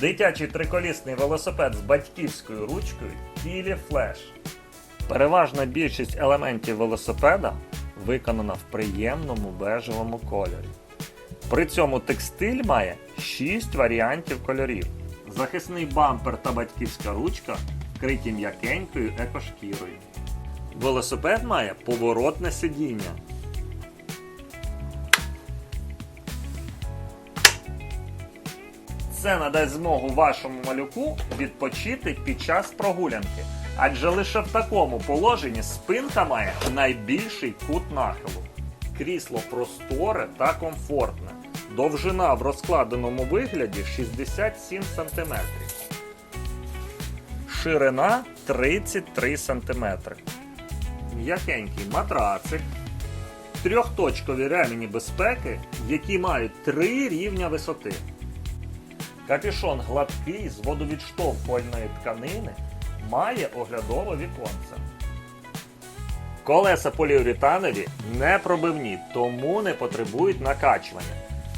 Дитячий триколісний велосипед з батьківською ручкою Тілі Flash. Переважна більшість елементів велосипеда виконана в приємному бежевому кольорі. При цьому текстиль має 6 варіантів кольорів. Захисний бампер та батьківська ручка вкриті м'якенькою екошкірою. Велосипед має поворотне сидіння. Це надасть змогу вашому малюку відпочити під час прогулянки, адже лише в такому положенні спинка має найбільший кут нахилу. Крісло просторе та комфортне. Довжина в розкладеному вигляді 67 см. Ширина 33 см. М'якенький матрацик. Трьохточкові ремені безпеки, які мають три рівня висоти. Капюшон гладкий з водовідштовхувальної тканини має оглядове віконце. Колеса поліуретанові не пробивні, тому не потребують накачування.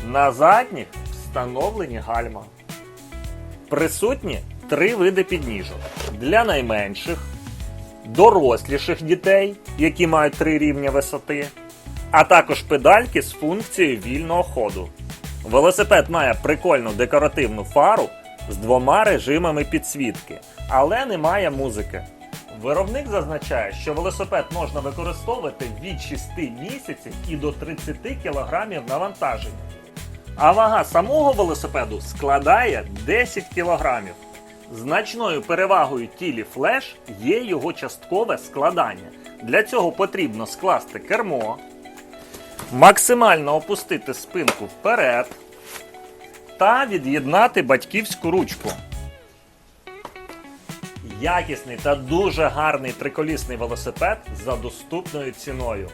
На задніх встановлені гальма. Присутні три види підніжок для найменших, доросліших дітей, які мають три рівня висоти, а також педальки з функцією вільного ходу. Велосипед має прикольну декоративну фару з двома режимами підсвітки, але не має музики. Виробник зазначає, що велосипед можна використовувати від 6 місяців і до 30 кг навантаження. А вага самого велосипеду складає 10 кг. Значною перевагою тілі флеш є його часткове складання. Для цього потрібно скласти кермо, максимально опустити спинку вперед та від'єднати батьківську ручку. Якісний та дуже гарний триколісний велосипед за доступною ціною.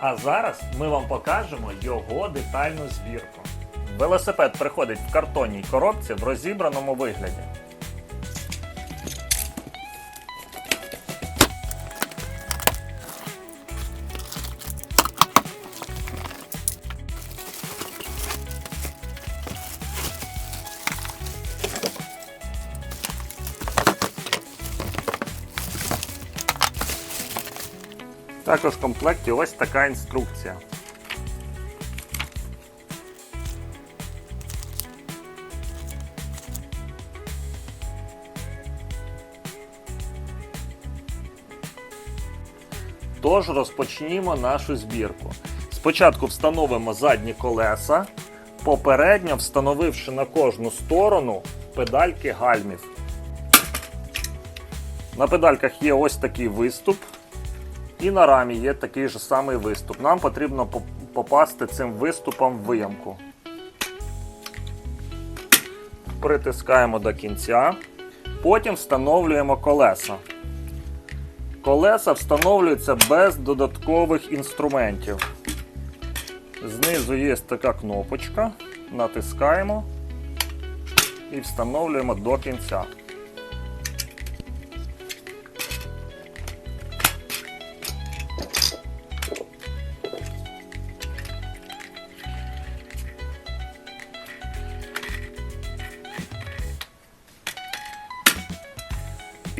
А зараз ми вам покажемо його детальну збірку. Велосипед приходить в картонній коробці в розібраному вигляді. Також в комплекті ось така інструкція. Тож розпочнімо нашу збірку. Спочатку встановимо задні колеса, попередньо встановивши на кожну сторону педальки гальмів. На педальках є ось такий виступ, і на рамі є такий же самий виступ. Нам потрібно попасти цим виступом в виямку. Притискаємо до кінця. Потім встановлюємо колеса. Колеса встановлюються без додаткових інструментів. Знизу є така кнопочка. Натискаємо і встановлюємо до кінця.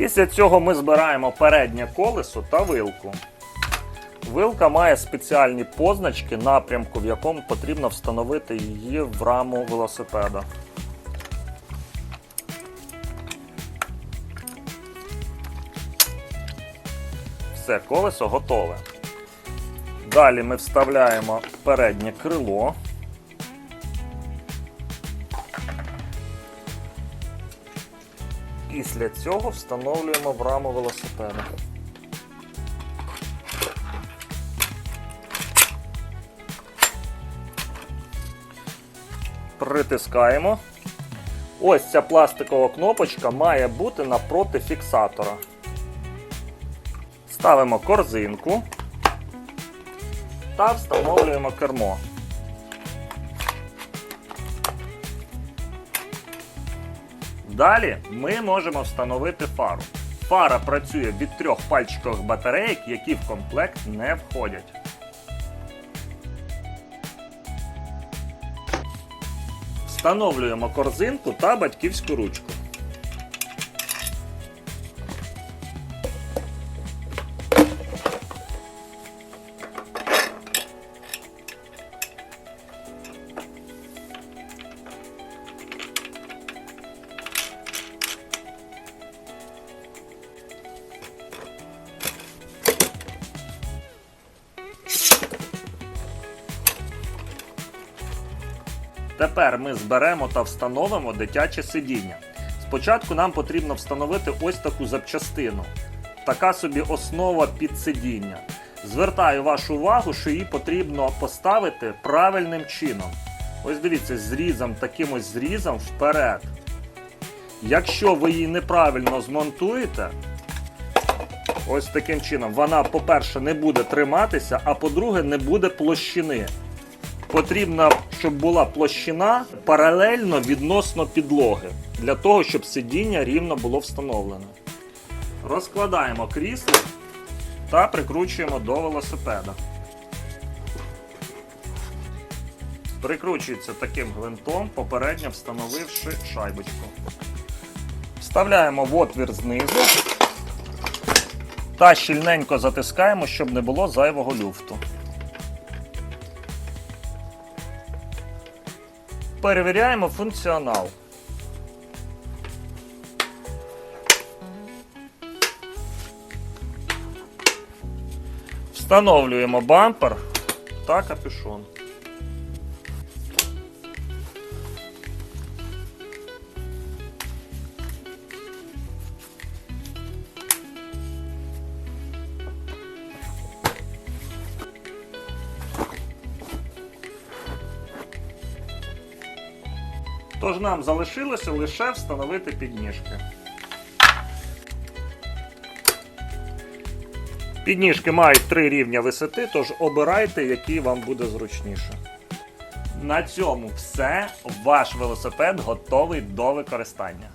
Після цього ми збираємо переднє колесо та вилку. Вилка має спеціальні позначки напрямку, в якому потрібно встановити її в раму велосипеда. Все, колесо готове. Далі ми вставляємо переднє крило. Після цього встановлюємо в раму велосипеда. Притискаємо. Ось ця пластикова кнопочка має бути напроти фіксатора. Ставимо корзинку та встановлюємо кермо. Далі ми можемо встановити фару. Фара працює від трьох пальчикових батарейок, які в комплект не входять. Встановлюємо корзинку та батьківську ручку. Тепер ми зберемо та встановимо дитяче сидіння. Спочатку нам потрібно встановити ось таку запчастину. Така собі основа під сидіння. Звертаю вашу увагу, що її потрібно поставити правильним чином. Ось дивіться, зрізом, таким ось зрізом вперед. Якщо ви її неправильно змонтуєте, ось таким чином, вона, по-перше, не буде триматися, а по-друге, не буде площини. Потрібно, щоб була площина паралельно відносно підлоги, для того, щоб сидіння рівно було встановлене. Розкладаємо крісло та прикручуємо до велосипеда. Прикручується таким гвинтом, попередньо встановивши шайбочку. Вставляємо в отвір знизу та щільненько затискаємо, щоб не було зайвого люфту. Перевіряємо функціонал. Встановлюємо бампер та капюшон. Тож нам залишилося лише встановити підніжки. Підніжки мають три рівня висоти, тож обирайте, який вам буде зручніше. На цьому все. Ваш велосипед готовий до використання.